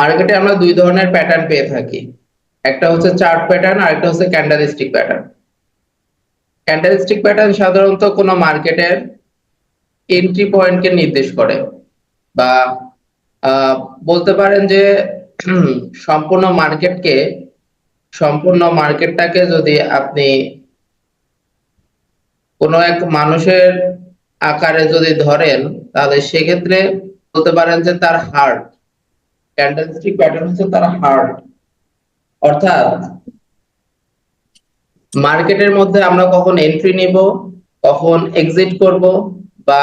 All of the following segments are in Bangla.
মার্কেটে আমরা দুই ধরনের প্যাটার্ন পেয়ে থাকি। একটা হচ্ছে চার্ট প্যাটার্ন আর একটা হচ্ছে ক্যান্ডেলস্টিক প্যাটার্ন ক্যান্ডেলস্টিক প্যাটার্ন সাধারণত কোনো মার্কেটের এন্ট্রি পয়েন্টকে নির্দেশ করে বা বলতে পারেন যে সম্পূর্ণ মার্কেটকে সম্পূর্ণ মার্কেটটাকে যদি আপনি কোনো এক মানুষের আকারে যদি ধরেন, তাহলে সেক্ষেত্রে বলতে পারেন যে তার হার্ট ক্যান্ডেলস্টিক প্যাটার্ন হচ্ছে তার হার্ট অর্থাৎ মার্কেটের মধ্যে আমরা কখন এন্ট্রি নিব, কখন এক্সিট করব, বা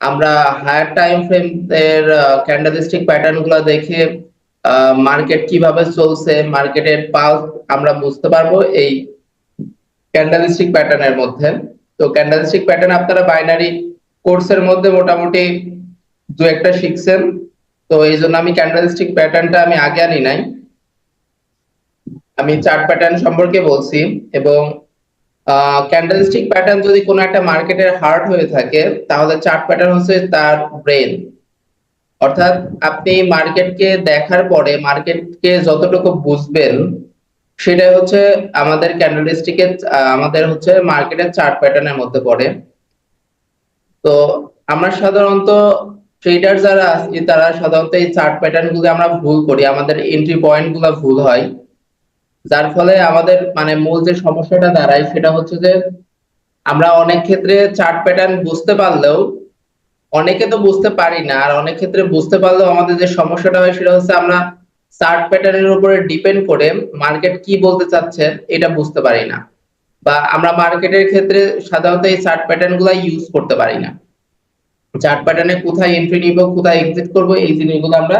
আমরা হায়ার টাইম ফ্রেম এর ক্যান্ডেলস্টিক প্যাটার্নগুলো দেখে মার্কেট কীভাবে চলছে মার্কেটের পালস আমরা বুঝতে পারব এই ক্যান্ডেলস্টিক প্যাটার্নের মধ্যে। তো ক্যান্ডেলস্টিক প্যাটার্ন আপনারা বাইনারি কোর্সের মধ্যে মোটামুটি দু একটা শিখছেন। তো এই জন্য আমি ক্যান্ডেলস্টিক প্যাটার্নটা আমি আগে আনি নাই। আমি চার্ট প্যাটার্ন সম্পর্কে বলছি এবং ক্যান্ডেলস্টিক প্যাটার্ন যদি কোনো একটা মার্কেটের হার্ট হয়ে থাকে, তাহলে চার্ট প্যাটার্ন হচ্ছে তার ব্রেন অর্থাৎ আপনি মার্কেটকে দেখার পরে, মার্কেটকে যতটুকু বুঝবেন, সেটাই হচ্ছে আমাদের ক্যান্ডেলস্টিকে আমাদের হচ্ছে মার্কেটের চার্ট প্যাটার্নের মধ্যে পড়ে। তো আমরা সাধারণত ট্রেডার যারা আছি, তারা সাধারণত এই চার্ট প্যাটার্নগুলো আমরা ভুল করি। আমাদের এন্ট্রি পয়েন্টগুলো ভুল হয়। যার ফলে আমাদের মানে মূল যে সমস্যাটা দাঁড়ায়, সেটা হচ্ছে যে আমরা অনেক ক্ষেত্রে চার্ট প্যাটার্ন বুঝতে পারলেও অনেকে তো বুঝতে পারি না, আর অনেক ক্ষেত্রে বুঝতে পারলেও আমাদের যে সমস্যাটা হয়, সেটা হচ্ছে আমরা চার্ট প্যাটার্নের উপরে ডিপেন্ড করে মার্কেট কি বলতে চাচ্ছে, এটা বুঝতে পারি না। বা আমরা মার্কেটের ক্ষেত্রে সাধারণত এই চার্ট প্যাটার্ন ইউজ করতে পারি না। চার্ট প্যাটার্নে কোথায় এন্ট্রি নিব, কোথায় এক্সিট করব, এই জিনিসগুলো আমরা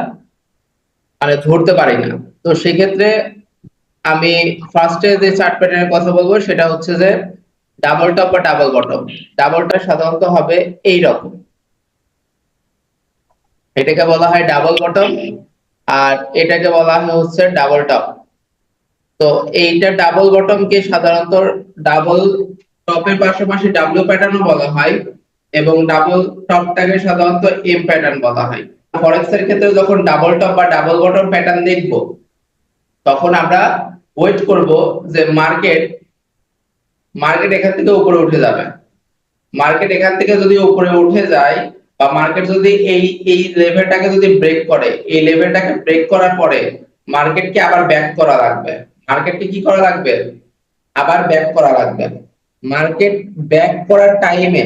মানে ধরতে পারি না। তো সেক্ষেত্রে আমি ফার্স্টে যে চার্ট প্যাটার্নের কথা বলব, সেটা হচ্ছে যে ডাবল টপ বা ডাবল বটম ডাবলটা সাধারণত হবে এই রকম এটাকে বলা হয় ডাবল বটম আর এটাকে বলা হয় হচ্ছে ডাবল টপ তো এইটা ডাবল বটম কে সাধারণত ডাবল টপের পাশাপাশি ডাব্লিউ প্যাটার্নও বলা হয়। এবং ডাবল টপটাকে সাধারণত এম প্যাটার্ন বলা হয়। ফরেক্স এর ক্ষেত্রে যখন ডাবল টপ বা ডাবল বটম প্যাটার্ন দেখব, তখন আমরা ওয়েট করব যে মার্কেট মার্কেট এখান থেকে উপরে উঠে যাবে। মার্কেট এখান থেকে যদি উপরে উঠে যায় বা মার্কেট যদি এই এই লেভেলটাকে যদি ব্রেক করে, এই লেভেলটাকে ব্রেক করার পরে মার্কেটকে আবার ব্যাক করা লাগবে। মার্কেটকে কি করা লাগবে? আবার ব্যাক করা লাগবে। মার্কেট ব্যাক করার টাইমে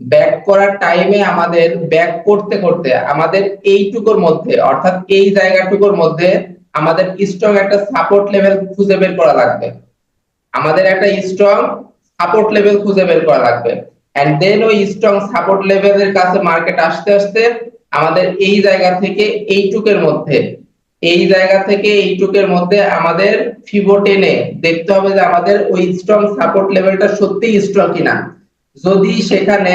ব্যাক করার টাইমে আমাদের ব্যাক করতে করতে আমাদের এইটুকুর মধ্যে, অর্থাৎ এই জায়গাটুকুর মধ্যে আমাদের স্ট্রং একটা সাপোর্ট লেভেল খুঁজে বের করা লাগবে। আমাদের একটা স্ট্রং সাপোর্ট লেভেল খুঁজে বের করা লাগবে। এন্ড দেন ওই স্ট্রং সাপোর্ট লেভেলের কাছে মার্কেট আসতে আসতে আমাদের এই জায়গা থেকে এইটুকের মধ্যে, এই জায়গা থেকে এইটুকের মধ্যে আমাদের ফিবো টেনে দেখতে হবে যে আমাদের ওই স্ট্রং সাপোর্ট লেভেলটা সত্যিই স্ট্রং কিনা। যদি সেখানে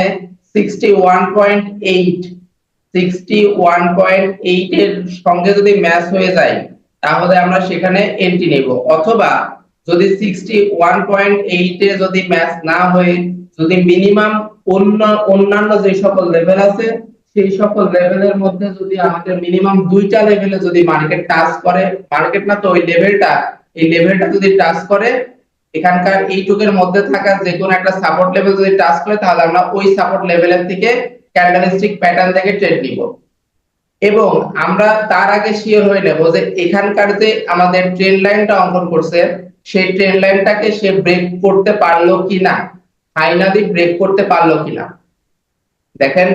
sixty one point eight sixty one point eight এর সঙ্গে যদি ম্যাচ হয়ে যায়, তাহলে আমরা সেখানে এন্ট্রি নেব। অথবা যদি সিক্সটি ওয়ান পয়েন্ট এইট এ যদি ম্যাচ না হয়ে, যদি মিনিমাম অন্য, অন্যান্য যে সকল লেভেল আছে, সেই সকল লেভেলের মধ্যে যদি আমাদের মিনিমাম দুইটা লেভেলে যদি মার্কেট টাচ করে মার্কেট না তো ওই লেভেলটা এই লেভেলটা যদি টাচ করে এখানকার এইটুকের মধ্যে থাকা যে কোনো একটা সাপোর্ট লেভেল যদি টাচ করে তাহলে আমরা ওই সাপোর্ট লেভেলের থেকে ক্যান্ডেলস্টিক প্যাটার্ন থেকে ট্রেড নিব। এবং আমরা তার আগে শিওর হয়ে নেব যে এখানকার যে আমাদের ট্রেন লাইনটা অঙ্কন করছে, সেই ট্রেন লাইনটাকে সে ব্রেক করতে পারল কিনা? ফাইনালি ব্রেক করতে পারল কিনা? দেখেন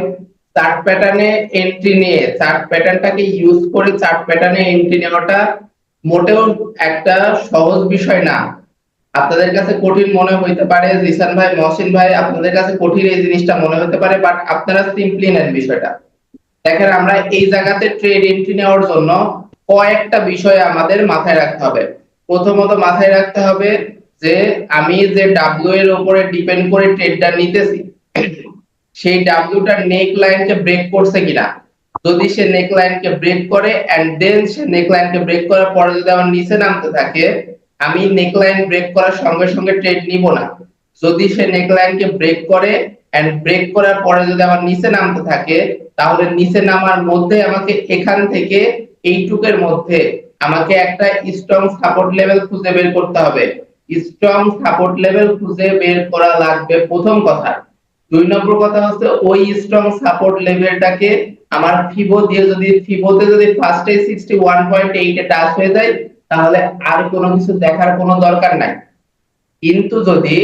চার্ট প্যাটার্নে এন্ট্রি নিয়ে চার্ট প্যাটার্নটাকে ইউজ করে চার্ট প্যাটার্নে এন্ট্রি নেওয়াটা মোটেও একটা সহজ বিষয় না। আপনাদের কাছে কঠিন মনে হইতে পারে, জিসান ভাই, মহসিন ভাই, আপনাদের কাছে কঠিন এই জিনিসটা মনে হতে পারে বাট আপনারা সিম্পলি নেন বিষয়টা। দেখেন, আমরা এই জায়গাতে ট্রেড এন্ট্রি নেওয়ার জন্য কয়েকটা বিষয় আমাদের মাথায় রাখতে হবে। প্রথমত মাথায় রাখতে হবে যে, আমি যে ডাব্লিউ এর উপরে ডিপেন্ড করে ট্রেডটা নিতেছি, সেই ডাব্লিউটা নেক লাইনকে ব্রেক করছে কিনা। যদি সে নেক লাইনকে ব্রেক করে এন্ড দেন সে নেক লাইনকে ব্রেক করার পরে যদি আমার নিচে নামতে থাকে আমি নেক লাইন ব্রেক করার সঙ্গে সঙ্গে ট্রেড নিব না। যদি সে নেক লাইনকে ব্রেক করে এন্ড ব্রেক করার পরে যদি আমার নিচে নামতে থাকে, তাহলে নিচে নামার মধ্যে আমাকে এখান থেকে এইটুকের মধ্যে আমাকে একটা স্ট্রং সাপোর্ট লেভেল খুঁজে বের করতে হবে। স্ট্রং সাপোর্ট লেভেল খুঁজে বের করা লাগবে প্রথম কথা। দুই নম্বর কথা হচ্ছে ওই স্ট্রং সাপোর্ট লেভেলটাকে আমার ফিবো দিয়ে যদি ফিবোতে যদি ফার্স্টে সিক্সটি ওয়ান পয়েন্ট এইটে টাচ হয়ে যায় তাহলে আর কোনো কিছু দেখার কোনো দরকার নাই। কিন্তু যদি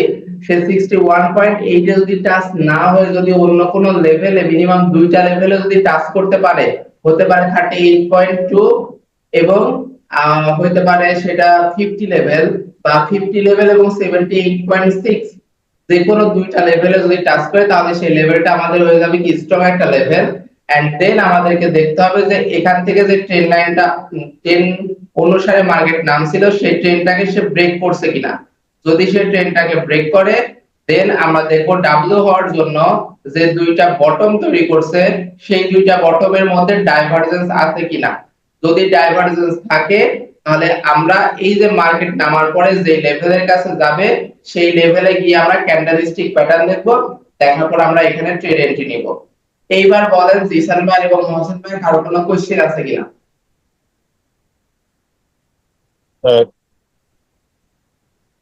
সে সিক্সটি ওয়ান পয়েন্ট এইটে যদি টাচ না হয়ে যদি অন্য কোনো লেভেলে মিনিমাম দুইটা লেভেলে যদি টাচ করতে পারে, হতে পারে থার্টি এইট পয়েন্ট টু এবং হতে পারে সেটা ফিফটি লেভেল বা ফিফটি লেভেল এবং সেভেন্টি এইট পয়েন্ট সিক্স যে কোনো দুইটা লেভেলে যদি টাচ করে, তাহলে সেই লেভেলটা আমাদের হয়ে যাবে কি স্ট্রং একটা লেভেল এন্ড দেন আমাদেরকে দেখতে হবে যে এখান থেকে যে ট্রেন লাইনটা ট্রেন অনুসারে মার্কেট নামছিল, সেই ট্রেনটাকে সে ব্রেক করছে কিনা। যদি সে ট্রেনটাকে ব্রেক করে দেন আমরা দেখব ডাব্লিউ হওয়ার জন্য যে দুইটা বটম তৈরি করছে, সেই দুইটা বটমের মধ্যে ডাইভারজেন্স আছে কিনা। যদি ডাইভারজেন্স থাকে, তাহলে আমরা এই যে মার্কেট নামার পরে যে লেভেলের কাছে যাবে, সেই লেভেলে গিয়ে আমরা ক্যান্ডেলস্টিক প্যাটার্ন দেখব, দেখার পর আমরা এখানে ট্রেড এন্ট্রি নিব। এইবার বলেন জিসান ভাই এবং মহসিন ভাই কারও কোনো কোশ্চেন আছে কিনা?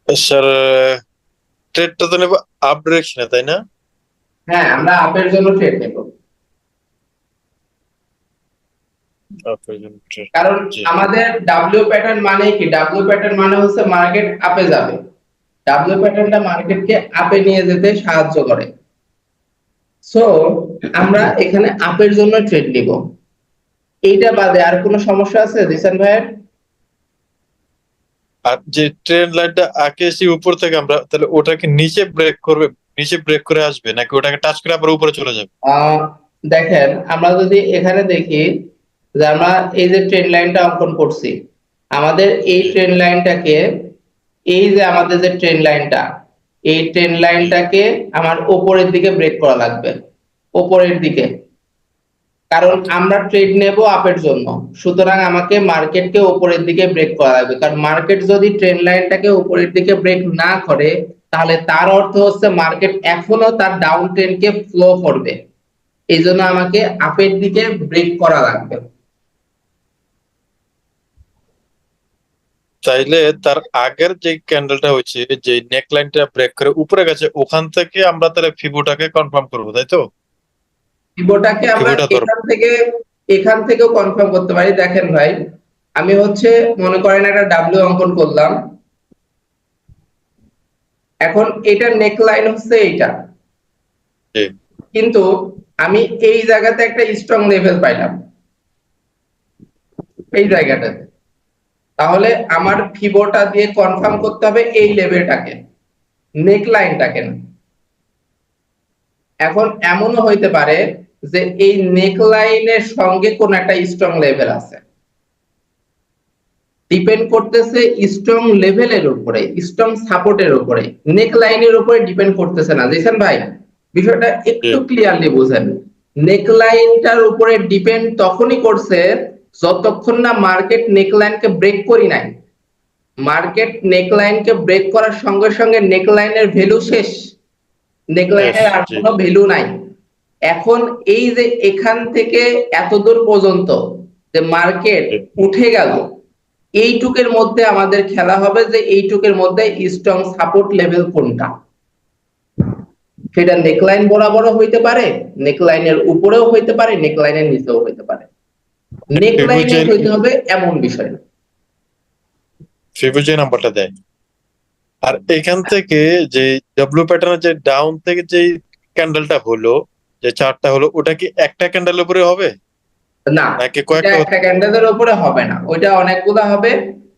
স্যার ট্রেডটা তো নেব আপ ডিরেকশনে তাই না? হ্যাঁ আমরা আপের জন্য ট্রেড নেব। কারণ আমাদের ডাব্লিউ প্যাটার্ন মানে কি? ডাব্লিউ প্যাটার্ন মানে হচ্ছে মার্কেট আপে যাবে। ডাব্লিউ প্যাটার্নটা মার্কেটকে আপে নিয়ে যেতে সাহায্য করে। সো আমরা এখানে আপের জন্য ট্রেড নিব। এইটা বাদে আর কোনো সমস্যা আছে জিসান ভাইয়ের? আর যে ট্রেন লাইনটা আঁকে এসে উপর থেকে আমরা, তাহলে ওটাকে নিচে ব্রেক করবে, নিচে ব্রেক করে আসবে, নাকি ওটাকে টাচ করে আবার উপরে চলে যাবে? দেখেন, আমরা যদি এখানে দেখি যে আমরা এই যে ট্রেন লাইনটা অঙ্কন করছি, আমাদের এই ট্রেন লাইনটাকে এই যে আমাদের যে ট্রেন লাইনটা এই ট্রেন লাইনটাকে আমার উপরের দিকে ব্রেক করা লাগবে উপরের দিকে। কারণ আমরা ট্রেড নেব আপের জন্য। সুতরাং আমাকে মার্কেটকে উপরের দিকে ব্রেক করা লাগবে। কারণ মার্কেট যদি ট্রেন লাইনটাকে উপরের দিকে ব্রেক না করে, তাহলে তার অর্থ হচ্ছে মার্কেট এখনও তার ডাউন ট্রেন্ডকে ফ্লো করবে। এই জন্য আমাকে আপের দিকে ব্রেক করা লাগবে। চাইলে তার আগের যে ক্যান্ডেলটা হয়েছে যে নেক লাইনটা ব্রেক করে উপরে গেছে, ওখান থেকে আমরা তাহলে ফিবোটাকে কনফার্ম করব, তাই তো? ভিভোটাকে আমরা এখান থেকে এখান থেকেও কনফার্ম করতে পারি। দেখেন ভাই আমি হচ্ছে মনে করেন একটা ডাব্লিউ অঙ্কন করলাম। এখন এটার নেক লাইন হচ্ছে এইটা। কিন্তু আমি এই জায়গাতে একটা স্ট্রং লেভেল পাইলাম। এই জায়গাটাতে। তাহলে আমার ফিবোটা দিয়ে কনফার্ম করতে হবে এই লেভেলটাকে নেক লাইনটাকে না। এখন এমনও হইতে পারে যে এই নেক লাইনের সঙ্গে কোন একটা স্ট্রং লেভেল আছে। ডিপেন্ড করতেছে স্ট্রং লেভেলের উপরে স্ট্রং সাপোর্টের উপরে। নেক লাইনের উপরে ডিপেন্ড করতেছে না। জিসান ভাই বিষয়টা একটু ক্লিয়ারলি বুঝেন। নেক লাইনটার উপরে ডিপেন্ড তখনই করছে যতক্ষণ না মার্কেট নেক লাইনকে ব্রেক করি নাই। মার্কেট নেক লাইনকে ব্রেক করার সঙ্গে সঙ্গে নেক লাইনের ভ্যালু শেষ। নেক লাইনের আর কোনো ভ্যালু নাই। এখন এই যে এখান থেকে এতদূর পর্যন্ত যে মার্কেট উঠে গেল এইটুকের মধ্যে আমাদের খেলা হবে যে এইটুকের মধ্যে স্ট্রং সাপোর্ট লেভেল কোনটা? সেটা নেকলাইন বরাবর হইতে পারে নেকলাইনের উপরেও হইতে পারে নেকলাইনের নিচেও হইতে পারে। নেকলাইনে। হইতে হবে এমন বিষয় না। নাম্বারটা দেয়। আর এখান থেকে যে ডাব্লিউ প্যাটার্নের যে ডাউন থেকে যে ক্যান্ডেলটা হলো যে চারটা হলো ওটা কি একটা ক্যান্ডেল উপরে হবে? না নাকি কয়েকটা একটা ক্যান্ডেলের উপরে হবে না। ওইটা অনেকগুলো হবে।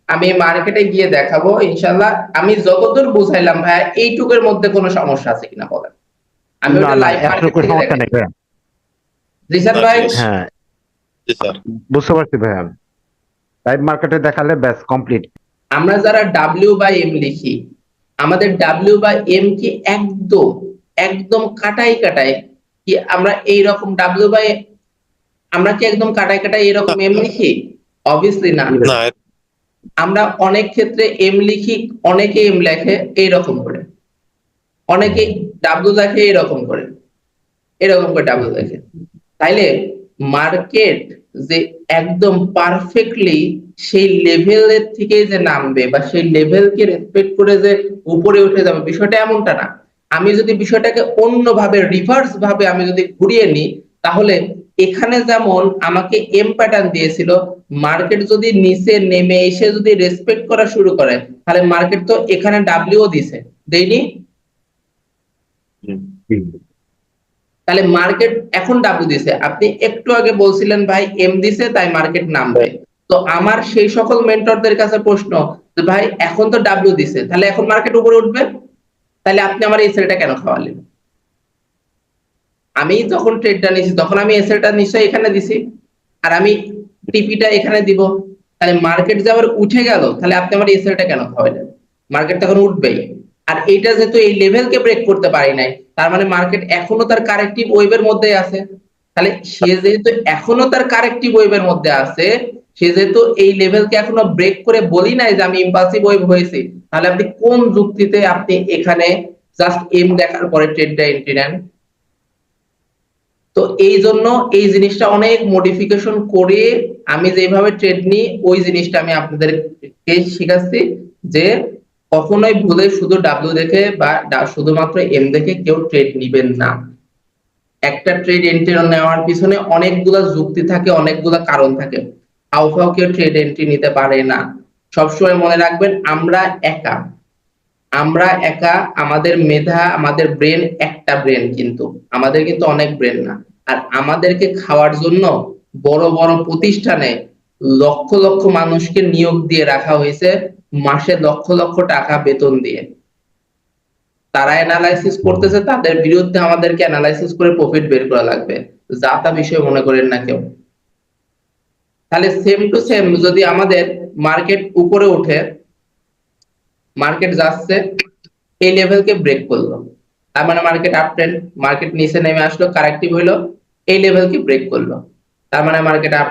আমি মার্কেটে গিয়ে দেখাবো ইনশাল্লাহ আমি যতদূর বুঝাইলাম ভাই এইটুকের মধ্যে কোনো সমস্যা আছে কিনা বলেন। আমি ওটা লাইভ ভাইয়া। জিসান ভাই? হ্যাঁ। জি স্যার। বুঝতে পারছি ভাইয়া। লাইভ মার্কেটে দেখালে ব্যাস কমপ্লিট আমরা যারা ডাব্লিউ বাই এম লিখি আমাদের ডাব্লিউ বাই এম কি একদম একদম কাটাই কাটাই কি আমরা এই রকম ডাব্লিউ বাই আমরা কি একদম কাটাই কাটাই এরকম এম লিখি? অবভিয়াসলি না। না। আমরা অনেক ক্ষেত্রে এম লিখি অনেকে এম লেখে এইরকম করে। অনেকে ডাব্লু লেখে এরকম করে। এরকম করে ডাব্লু লেখে। তাইলে মার্কেট যে একদম পারফেক্টলি সেই লেভেলের থেকে যে নামবে বা সেই লেভেলকে রেসপেক্ট করে যে উপরে উঠে যাবে বিষয়টা এমনটা না। আমি যদি বিষয়টাকে অন্যভাবে রিভার্স ভাবে আমি যদি ঘুরিয়ে নিই, তাহলে এখানে যেমন আমাকে এম প্যাটার্ন দিয়েছিল মার্কেট যদি নিচে নেমে এসে যদি রেসপেক্ট করা শুরু করে, তাহলে মার্কেট তো এখানে ডাব্লিউ দিছে। দেয়নি? তাহলে মার্কেট এখন ডাব্লিউ দিছে। আপনি একটু আগে বলছিলেন ভাই এম দিছে, তাই মার্কেট নামবে। তো আমার সেই সকল মেন্টরদের কাছে প্রশ্ন ভাই, এখন তো ডাব্লিউ দিছে, তাহলে এখন মার্কেট উপরে উঠবে? তাহলে আপনি আমার এই সেলটা কেন খাওয়ালেন? আমি যখন ট্রেডটা নিছি তখন আমি এসএলটা নিশ্চয়ই এখানে দিছি। আর আমি টিপিটা এখানে দিব। তাহলে মার্কেট যে আবার উঠে গেল, তাহলে আপনি আমার এসএলটা কেন খাওয়ালেন? মার্কেট তখন উঠবেই। আর এইটা যেহেতু এই লেভেলকে ব্রেক করতে পারি নাই, তার মানে মার্কেট এখনও তার কারেক্টিভ ওয়েভের মধ্যে আছে। তাহলে সে যেহেতু এখনও তার কারেক্টিভ ওয়েভের মধ্যে আছে, সে যেহেতু এই লেভেলকে এখনও ব্রেক করে বলি নাই যে আমি ইম্পালসিভ ওয়েভ হয়েছি তাহলে আপনি কোন যুক্তিতে আপনি এখানে জাস্ট এম দেখার পরে ট্রেডটা এন্ট্রি নেন? তো এই জন্য এই জিনিসটা অনেক মডিফিকেশন করে আমি যেভাবে ট্রেড নিই, ওই জিনিসটা আমি আপনাদেরকে শিখাচ্ছি যে কখনোই ভুলে শুধু ডাব্লিউ দেখে বা শুধুমাত্র এম দেখে কেউ ট্রেড নিবেন না। একটা ট্রেড এন্ট্রি নেওয়ার পিছনে অনেকগুলা যুক্তি থাকে, অনেকগুলা কারণ থাকে। হাউফাও কেউ ট্রেড এন্ট্রি নিতে পারে না। সবসময় মনে রাখবেন, আমরা একা। আমরা একা, আমাদের মেধা, আমাদের ব্রেন একটা ব্রেন কিন্তু। আমাদের কিন্তু অনেক ব্রেন না। আর আমাদেরকে খাওয়ার জন্য বড় বড় প্রতিষ্ঠানে লক্ষ লক্ষ মানুষকে নিয়োগ দিয়ে রাখা হয়েছে মাসে লক্ষ লক্ষ টাকা বেতন দিয়ে। তারা অ্যানালাইসিস করতেছে, তাদের বিরুদ্ধে আমাদেরকে অ্যানালাইসিস করে প্রফিট বের করা লাগবে। যা তা বিষয় মনে করেন না কেউ। তাহলে সেম টু সেম যদি আমাদের মার্কেট উপরে ওঠে মার্কেট যাচ্ছে, এই লেভেলকে ব্রেক করল। তার মানে মার্কেট আপ মার্কেট নিচে নেমে আসলো কারেক্টিভ হইল, এই লেভেলকে ব্রেক করল। তার মানে মার্কেট আপ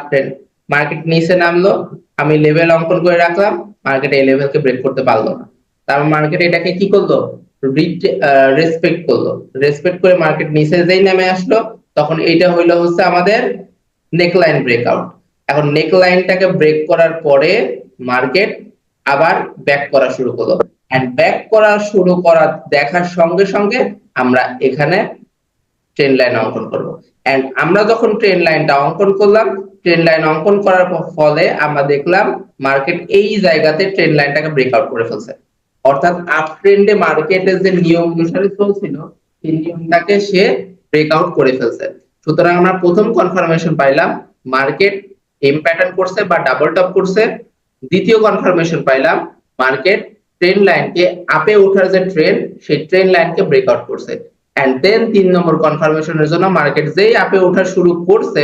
মার্কেট নিচে নামলো, আমি লেভেল অঙ্কন করে রাখলাম মার্কেট এই লেভেলকে ব্রেক করতে পারল না। তার মার্কেট এটাকে কি করল? রেসপেক্ট করল। রেসপেক্ট করে মার্কেট নিচে যেই নেমে আসলো, তখন এইটা হইল হচ্ছে আমাদের নেকলাইন ব্রেকআউট এখন নেক লাইনটাকে ব্রেক করার পরে মার্কেট আবার ব্যাক করা শুরু করল। এন্ড ব্যাক করা শুরু করা দেখার সঙ্গে সঙ্গে আমরা এখানে ট্রেন লাইন অঙ্কন করব। এন্ড আমরা যখন ট্রেন লাইনটা অঙ্কন করলাম ট্রেন লাইন অঙ্কন করার ফলে আমরা দেখলাম মার্কেট এই জায়গাতে ট্রেন লাইনটাকে ব্রেকআউট করে ফেলছে। অর্থাৎ আপ ট্রেন্ডে মার্কেটের যে নিয়ম অনুসারে চলছিল, সেই নিয়মটাকে সে ব্রেকআউট করে ফেলছে। সুতরাং আমরা প্রথম কনফার্মেশন পাইলাম মার্কেট এম প্যাটার্ন করছে বা ডাবল টপ করছে। দ্বিতীয় কনফার্মেশন পাইলাম মার্কেট ট্রেন লাইনকে আপে ওঠার যে ট্রেন সেই ট্রেন লাইনকে ব্রেকআউট করছে। এন্ড দেন তিন নম্বর কনফার্মেশনের জন্য মার্কেট যেই আপে ওঠা শুরু করছে,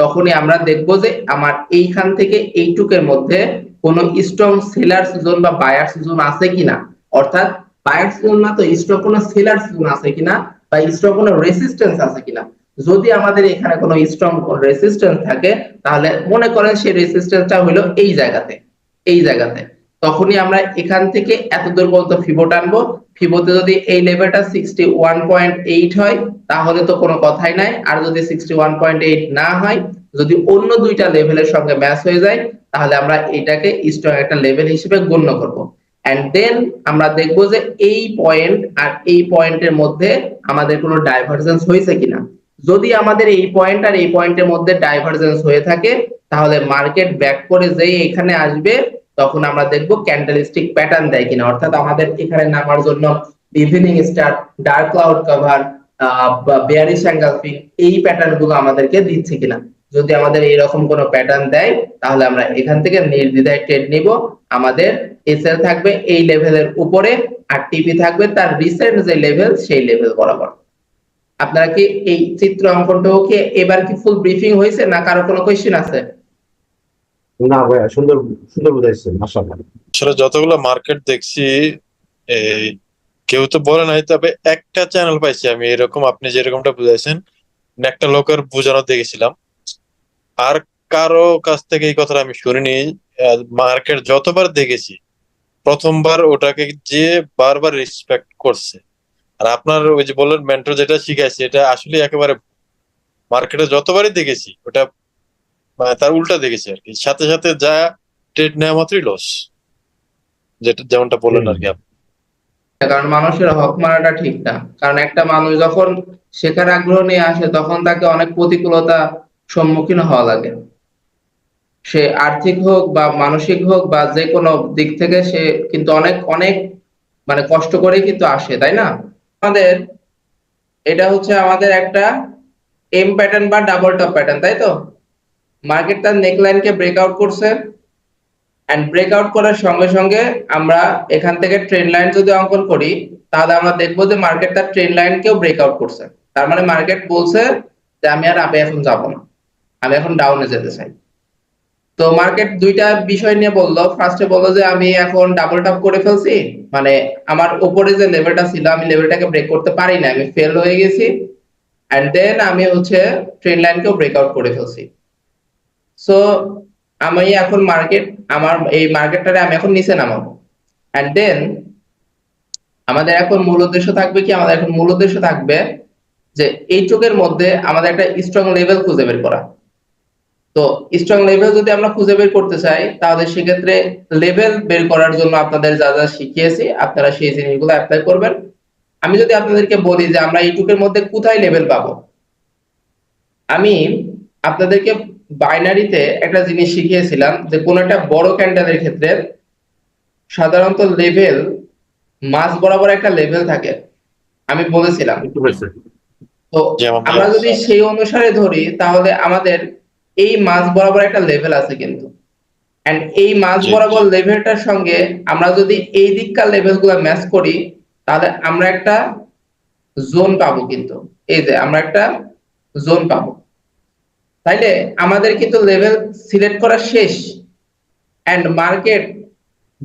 তখনই আমরা দেখব যে আমার এইখান থেকে এইটুকের মধ্যে কোনো স্ট্রং সেলার জোন বা বায়ার জোন আছে কিনা। অর্থাৎ বায়ার জোন না তো স্ট্রং কোনো সেলার জোন আছে কিনা বা স্ট্রং কোনো রেসিস্টেন্স আছে কিনা। যদি আমাদের এখানে কোনো স্ট্রং রেসিস্টেন্স থাকে, তাহলে মনে করেন সেই রেসিস্টেন্সটা হলো এই জায়গাতে এই জায়গাতে। তখনই আমরা এখান থেকে এত দূর পর্যন্ত ফিবো টানবো। ফিবোতে যদি এই লেভেলটা সিক্সটি ওয়ান পয়েন্ট এইট হয়, তাহলে তো কোনো কথাই নাই। আর যদি সিক্সটি ওয়ান পয়েন্ট এইট না হয়, যদি অন্য দুইটা লেভেলের সঙ্গে ম্যাচ হয়ে যায়, তাহলে আমরা এটাকে স্ট্রং একটা লেভেল হিসেবে গণ্য করব। এন্ড দেন আমরা দেখব যে এই পয়েন্ট আর এই পয়েন্টের মধ্যে আমাদের কোনো ডাইভারজেন্স হয়েছে কিনা। যদি আমাদের এই পয়েন্ট আর এই পয়েন্টের মধ্যে ডাইভারজেন্স হয়ে থাকে, তাহলে মার্কেট ব্যাক করে যেই এখানে আসবে, তখন আমরা দেখব ক্যান্ডেলস্টিক প্যাটার্ন দেয় কিনা। অর্থাৎ আমাদের এখানে নামার জন্য evening star dark cloud cover bearish engulfing এই প্যাটার্নগুলো আমাদেরকে দিচ্ছে কিনা। যদি আমাদের এইরকম কোনো প্যাটার্ন দেয়, তাহলে আমরা এখান থেকে নির্দ্বিধায় ট্রেড নিব। আমাদের এসএল থাকবে এই লেভেলের উপরে, আর টিপি থাকবে তার রিসেন্ট যে লেভেল সেই লেভেল বরাবর। আপনারা কি এই চিত্র অঙ্কনটাও কি এবার কি ফুল ব্রিফিং হয়েছে না কারও কোনো কোয়েশ্চেন আছে? না ভাইয়া সুন্দর সুন্দর বুঝাইছে মাশাআল্লাহ। আসলে যতগুলো মার্কেট দেখছি এই কেউ তো বলে নাই তবে একটা চ্যানেল পাইছি আমি এরকম আপনি যেরকমটা বুঝাইছেন একটা লোকের বোঝানো দেখেছিলাম। আর কারও কাছ থেকে এই কথাটা আমি শুনিনি মার্কেট যতবার দেখেছি প্রথমবার ওটাকে যে বারবার রেসপেক্ট করছে। আর আপনার ওই যে বললেন মেন্টর যেটা শিখাইছে, এটা আসলে একেবারে মার্কেটে যতবারই দেখেছি, ওটা মানে তার উল্টা দেখেছি আর কি। সাথে সাথে যা ট্রেড নেওয়া মাত্রই লস যেটা যেমনটা বললেন আর কি কারণ মানুষের হক মারাটা ঠিক না। কারণ একটা মানুষ যখন শেখার আগ্রহ নিয়ে আসে, তখন তাকে অনেক প্রতিকূলতা সম্মুখীন হওয়া লাগে। সে আর্থিক হোক বা মানসিক হোক বা যে কোনো দিক থেকে সে কিন্তু অনেক অনেক মানে কষ্ট করে কিন্তু আসে, তাই না? আমাদের, এটা হচ্ছে আমাদের একটা এম প্যাটার্ন বা ডাবল টপ প্যাটার্ন তাই তো? মার্কেট তার নেকলাইনকে ব্রেকআউট করছে এন্ড ব্রেকআউট করার সঙ্গে সঙ্গে আমরা এখান থেকে ট্রেন লাইন যদি অঙ্কন করি, তাহলে আমরা দেখব যে মার্কেট তার ট্রেন লাইনকেও ব্রেকআউট করছে। তার মানে মার্কেট বলছে যে আমি আর আপে এখন যাব না। আমি এখন ডাউনে যেতে চাই। তো মার্কেট দুইটা বিষয় নিয়ে বলল। ফার্স্টে বলল যে, আমি এখন ডাবল টপ করে ফেলছি। মানে আমার উপরে যে লেভেলটা ছিল, আমি লেভেলটাকে ব্রেক করতে পারি না আমি ফেল হয়ে গেছি। এন্ড দেন আমি হচ্ছে ট্রেন লাইনকেও ব্রেকআউট করে ফেলছি। সো আমি এখন মার্কেট আমার এই মার্কেটটারে আমি এখন নিচে নামাবো। এন্ড দেন আমাদের এখন মূল উদ্দেশ্য থাকবে কি? আমাদের এখন মূল উদ্দেশ্য থাকবে যে, এই চোখের মধ্যে আমাদের একটা স্ট্রং লেভেল খুঁজে বের করা। তো স্ট্রং লেভেল যদি আমরা খুঁজে বের করতে চাই তাহলে সেক্ষেত্রে লেভেল বের করার জন্য আপনাদের যা যা শিখিয়েছি আপনারা সেই জিনিসগুলো অ্যাপ্লাই করবেন। আমি যদি আপনাদেরকে বলি যে আমরা এইটুকের মধ্যে কোথায় লেভেল পাবো? আমি আপনাদেরকে বাইনারিতে একটা জিনিস শিখিয়েছিলাম যে কোন একটা বড় ক্যান্ডেলের ক্ষেত্রে সাধারণত লেভেল মাঝ বরাবর একটা লেভেল থাকে। আমি বলেছিলাম। তো আমরা যদি সেই অনুসারে ধরি তাহলে আমাদের এই মাঝ বরাবর একটা লেভেল আছে কিন্তু। এন্ড এই জি, বরাবর লেভেলটার সঙ্গে আমরা যদি এই দিককার লেভেল লেভেলগুলো ম্যাচ করি তাহলে আমরা একটা জোন পাবো কিন্তু। এই যে আমরা একটা জোন পাবো। তাইলে আমাদের কিন্তু লেভেল সিলেক্ট করা শেষ। এন্ড মার্কেট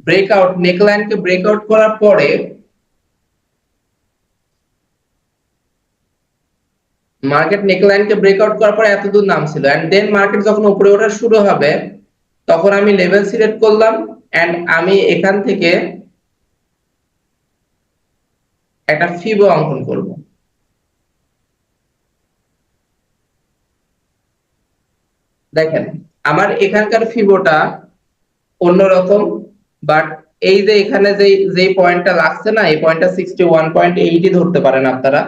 ব্রেকআউট নেকলাইনকে ব্রেকআউট করার পরে মার্কেট নেকলাইনকে ব্রেকআউট করার পরে এতদূর নামছিল। এন্ড দেন মার্কেট যখন উপরে ওঠা শুরু হবে, তখন আমি লেভেল সিলেক্ট করলাম এন্ড আমি এখান থেকে একটা ফিবো অঙ্কন করব। দেখেন, আমার এখানকার ফিবোটা অন্যরকম বাট এই যে এখানে যে যেই পয়েন্টটা লাগছে না, এই পয়েন্টটা সিক্সটি ওয়ান পয়েন্ট এইটই ধরতে পারেন আপনারা।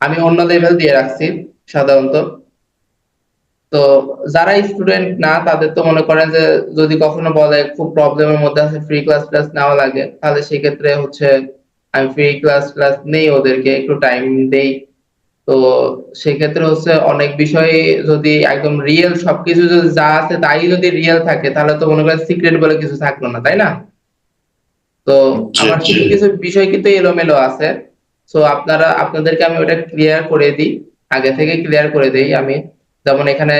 আমি অন্য লেভেল দিয়ে রাখছি সাধারণত। তো যারা স্টুডেন্ট না তাদের তো মনে করেন যে যদি কখনো বলে খুব প্রবলেমের মধ্যে আছে ফ্রি ক্লাস ক্লাস নেওয়া লাগে তাহলে সেক্ষেত্রে হচ্ছে আমি ফ্রি ক্লাস ক্লাস নেই ওদেরকে একটু টাইম দেই। তো সেক্ষেত্রে হচ্ছে অনেক বিষয় যদি একদম রিয়েল সবকিছু যদি যা আছে তাই যদি রিয়েল থাকে তাহলে তো মনে করেন সিক্রেট বলে কিছু থাকল না তাই না? তো আমার কিছু কিছু বিষয় কিন্তু এলোমেলো আছে। সো আপনারা, আপনাদেরকে আমি ওটা ক্লিয়ার করে দিই। আগে থেকে ক্লিয়ার করে দিই আমি। যেমন এখানে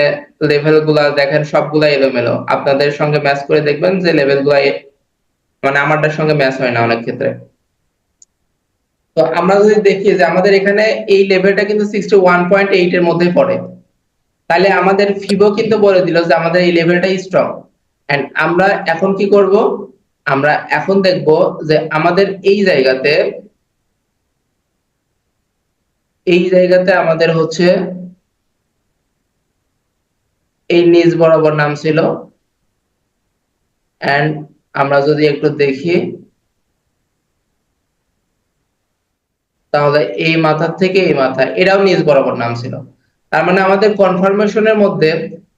লেভেলগুলা দেখেন সবগুলা এলোমেলো। আপনাদের সঙ্গে ম্যাচ করে দেখবেন যে লেভেলগুলা মানে আমারটার সঙ্গে ম্যাচ হয় না অনেক ক্ষেত্রে। তো আমরা যদি দেখি যে আমাদের এখানে এই লেভেলটা কিন্তু সিক্সটি ওয়ান পয়েন্ট এইট এর মধ্যে পড়ে। তাহলে আমাদের ফিবো কিন্তু বলে দিল যে আমাদের এই লেভেলটা স্ট্রং এন্ড আমরা এখন কি করব? আমরা এখন দেখব যে আমাদের এই জায়গাতে এই জায়গাতে আমাদের হচ্ছে এই নিজ বরাবর নাম ছিল। এন্ড আমরা যদি একটু দেখি, তাহলে এই মাথার থেকে এই মাথা, এটাও নিজ বরাবর নাম ছিল। তার মানে আমাদের কনফার্মেশনের মধ্যে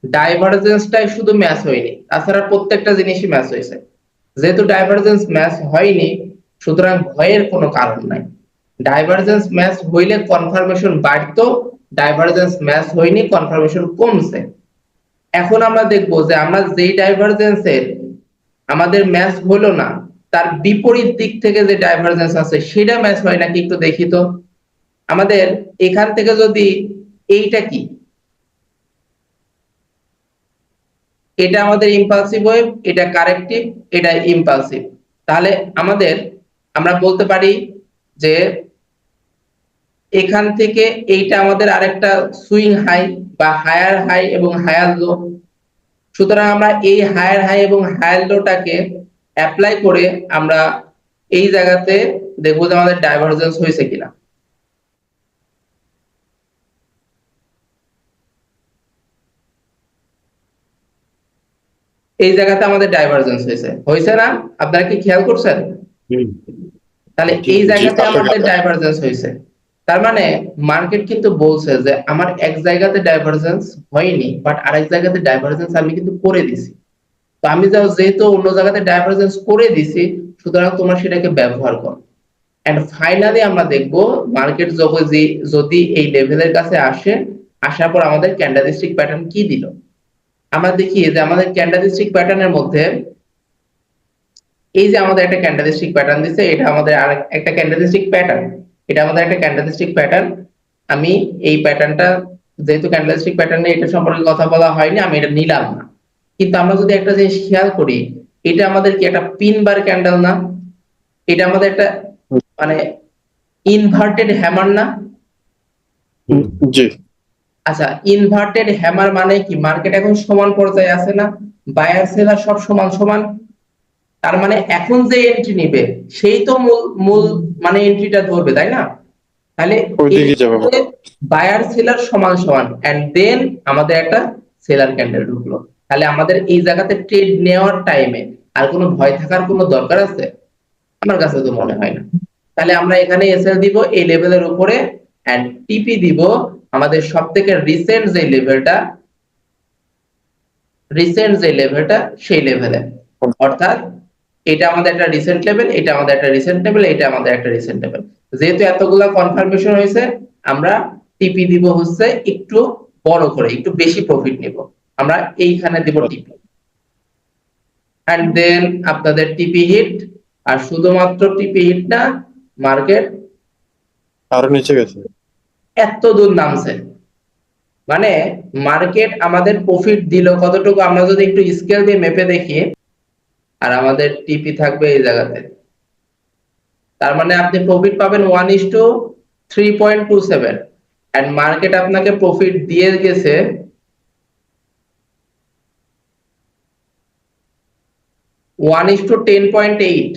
ডাইভারজেন্সটাই শুধু ম্যাচ হয়নি, তাছাড়া প্রত্যেকটা জিনিসই ম্যাচ হয়েছে। যেহেতু ডাইভারজেন্স ম্যাচ হয়নি, সুতরাং ভয়ের কোনো কারণ নাই। ডাইভারজেন্স ম্যাচ হইলে কনফার্মেশন বাড়তো ডাইভারজেন্স ম্যাচ হয়নি কনফার্মেশন কমছে। এখন আমরা দেখব যে আমরা যেই ডাইভারজেন্সের আমাদের ম্যাচ হলো না, তার বিপরীত দিক থেকে যে ডাইভারজেন্স আছে, সেটা ম্যাচ হয় নাকি একটু দেখি তো। আমাদের এখান থেকে যদি এইটা কি? এটা আমাদের ইম্পালসিভ ওয়েভ এটা কারেক্টিভ এটা ইম্পালসিভ তাহলে আমাদের, আমরা বলতে পারি যে এখান থেকে এইটা আমাদের আরেকটা সুইং হাই বা হায়ার হাই এবং হায়ার লো সুতরাং আমরা এই হায়ার হাই এবং হায়ার লোটাকে অ্যাপ্লাই করে আমরা এই জায়গাতে দেখব যে আমাদের ডাইভারজেন্স হয়েছে কিনা। এই জায়গাতে আমাদের ডাইভারজেন্স হয়েছে। হয়েছে না? আপনারা কি খেয়াল করছেন? তাহলে এই জায়গাতে আমাদের। ডাইভারজেন্স হয়েছে। তার মানে মার্কেট কিন্তু বলছে যে আমার এক জায়গাতে ডাইভারজেন্স হয়নি বাট আরেক জায়গাতে ডাইভারজেন্স আমি কিন্তু করে দিছি। তো আমি যাও যেহেতু অন্য জায়গাতে ডাইভারজেন্স করে দিছি, সুতরাং তোমরা সেটাকে ব্যবহার করো। এন্ড ফাইনালি আমরা দেখব মার্কেট যদি যদি এই লেভেলের কাছে আসে, আসার পর আমাদের ক্যান্ডেলিস্টিক প্যাটার্ন কি দিল? আমরা দেখি যে আমাদের ক্যান্ডেলিস্টিক প্যাটার্নের মধ্যে এই যে আমাদের একটা ক্যান্ডেলিস্টিক প্যাটার্ন দিছে, এটা আমাদের আর একটা ক্যান্ডেলিস্টিক প্যাটার্ন এটা আমাদের একটা ক্যান্ডেলিস্টিক প্যাটার্ন আমি এই প্যাটার্নটা যেহেতু ক্যান্ডেলিস্টিক প্যাটার্নে এটা সম্পর্কে কথা বলা হয়নি আমি এটা নিলাম না। কিন্তু আমরা যদি একটা জিনিস খেয়াল করি এটা আমাদের কি একটা পিন বার ক্যান্ডেল না? এটা আমাদের একটা মানে ইনভার্টেড হ্যামার না? জি। আচ্ছা ইনভার্টেড হ্যামার মানে কি? মার্কেট এখন সমান পর্যায়ে আছে না? বায়ার সেলার সব সমান সমান? তার মানে এখন যে এন্ট্রি নিবে সেই তো মূল মূল মানে এন্ট্রিটা ধরবে তাই না? তাহলে বায়ার সেলার সমান সমান এন্ড দেন আমাদের একটা সেলার ক্যান্ডেল ঢুকলো। তাহলে আমাদের এই জায়গাতে ট্রেড নেওয়ার টাইমে আর কোনো ভয় থাকার কোনো দরকার আছে? আমার কাছে তো মনে হয় না। তাহলে আমরা এখানে এসএল দিব এই লেভেলের উপরে এন্ড টিপি দিব আমাদের সব থেকে রিসেন্ট যে লেভেলটা রিসেন্ট যে লেভেলটা সেই লেভেলে অর্থাৎ এটা আমাদের একটা রিসেন্ট লেভেল এটা আমাদের একটা রিসেন্ট লেভেল এটা আমাদের একটা রিসেন্ট লেভেল যেহেতু এতগুলা কনফার্মেশন হয়েছে আমরা টিপি দিব হচ্ছে একটু বড় করে একটু বেশি প্রফিট নিব। আমরা এইখানে দিব টিপি এন্ড দেন আপনাদের টিপি হিট আর শুধুমাত্র টিপি হিট না মার্কেট আরও নিচে গেছে। এত দূর নামছে। মানে মার্কেট আমাদের প্রফিট দিল কতটুকু আমরা যদি একটু স্কেল দিয়ে মেপে দেখি আর আমাদের টিপি থাকবে এই জায়গাতে। তার মানে আপনি প্রফিট পাবেন one is to three point two seven and market আপনাকে প্রফিট দিয়ে গেছে one is to ten point eight